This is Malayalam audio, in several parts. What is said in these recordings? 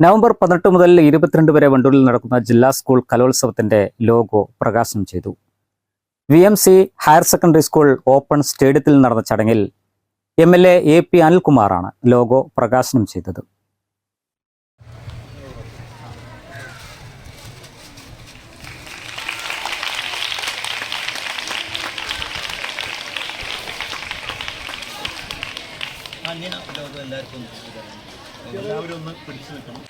November പതിനെട്ട് മുതൽ ഇരുപത്തിരണ്ട് വരെ വണ്ടൂരിൽ നടക്കുന്ന ജില്ലാ സ്കൂൾ കലോത്സവത്തിന്റെ ലോഗോ പ്രകാശനം ചെയ്തു. V M C higher secondary school open സ്റ്റേഡിയത്തിൽ നടന്ന ചടങ്ങിൽ M L A A P അനിൽകുമാറാണ് logo പ്രകാശനം ചെയ്തത്. എല്ലാവരും ഒന്ന് പിടിച്ചു നിൽക്കണം.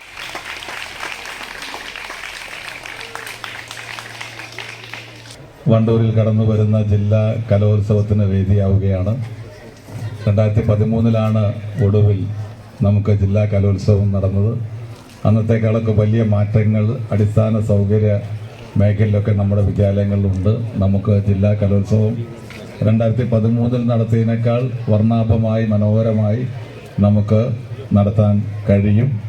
വണ്ടൂരിൽ കടന്നു വരുന്ന ജില്ലാ കലോത്സവത്തിന് വേദിയാവുകയാണ്. രണ്ടായിരത്തി പതിമൂന്നിലാണ് ഒടുവിൽ നമുക്ക് ജില്ലാ കലോത്സവം നടന്നത്. അന്നത്തേക്കാളൊക്കെ വലിയ മാറ്റങ്ങൾ അടിസ്ഥാന സൗകര്യ മേഖലയിലൊക്കെ നമ്മുടെ വിദ്യാലയങ്ങളിലുണ്ട്. നമുക്ക് ജില്ലാ കലോത്സവം രണ്ടായിരത്തി പതിമൂന്നിൽ നടത്തിയതിനേക്കാൾ വർണാഭമായി മനോഹരമായി നമുക്ക് നടത്താൻ കഴിയും.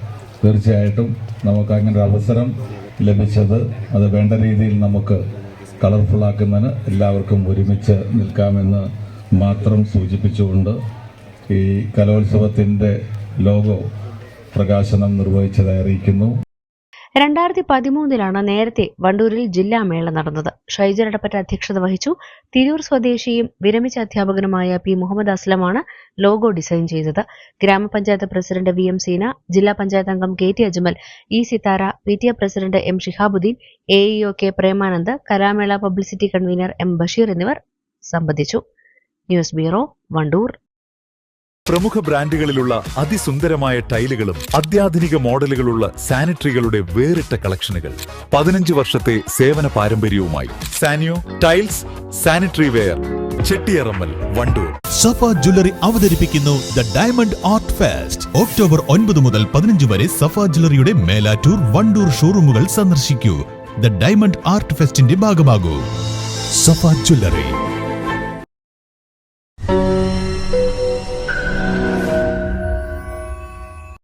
തീർച്ചയായിട്ടും നമുക്ക് അങ്ങനെ ഒരു അവസരം ലഭിച്ചത് അത് വേണ്ട രീതിയിൽ നമുക്ക് കളർഫുൾ ആക്കുന്നതിന് എല്ലാവർക്കും ഒരുമിച്ച് നിൽക്കാമെന്ന് മാത്രം സൂചിപ്പിച്ചുകൊണ്ട് ഈ കലോത്സവത്തിന്റെ ലോഗോ പ്രകാശനം നിർവഹിച്ചതായി അറിയിക്കുന്നു. രണ്ടായിരത്തി പതിമൂന്നിലാണ് നേരത്തെ വണ്ടൂരിൽ ജില്ലാ മേള നടന്നത്. ഷൈജർ ഇടപ്പറ്റ അധ്യക്ഷത വഹിച്ചു. തിരൂർ സ്വദേശിയും വിരമിച്ച അധ്യാപകനുമായ പി. മുഹമ്മദ് അസ്ലമാണ് ലോഗോ ഡിസൈൻ ചെയ്തത്. ഗ്രാമപഞ്ചായത്ത് പ്രസിഡന്റ് വി. എം. സീന ജില്ലാ പഞ്ചായത്ത് അംഗം K. T. Ajmal E. Sithara P. T. A president M. Shihabuddin A. E. O. K. Premanand കലാമേള publicity convener M. Basheer എന്നിവർ സംബന്ധിച്ചു. News bureau Wandoor. പ്രമുഖ ബ്രാൻഡുകളിലുള്ള അതിസുന്ദരമായ ടൈലുകളും അത്യാധുനിക മോഡലുകളുള്ള സാനിറ്ററികളുടെ വേറിട്ട കളക്ഷനുകൾ. പതിനഞ്ച് വർഷത്തെ സേവന പാരമ്പര്യവുമായി Saniyo tiles sanitary ware Chettiyarammal Wandoor. Safa jewellery അവതരിപ്പിക്കുന്നു the diamond art fest. October ഒൻപത് മുതൽ പതിനഞ്ച് വരെ സഫ ജ്വല്ലറിയുടെ മേലാറ്റൂർ വണ്ടൂർ ഷോറൂമുകൾ സന്ദർശിക്കൂ. ദ ഡയമണ്ട് ആർട്ട് ഫെസ്റ്റിന്റെ ഭാഗമാകൂ. സഫ ജ്വല്ലറി.